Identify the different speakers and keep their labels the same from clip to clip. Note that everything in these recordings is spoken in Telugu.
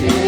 Speaker 1: to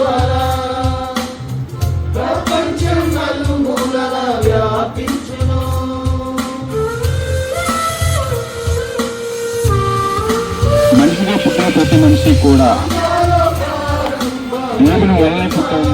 Speaker 1: ద్వారా ప్రపంచం నలుమూలల వ్యాపించును.
Speaker 2: మనిషిగా పుట్టిన ప్రతి మనిషి కూడా దేవుని వల్లనే పుట్టాము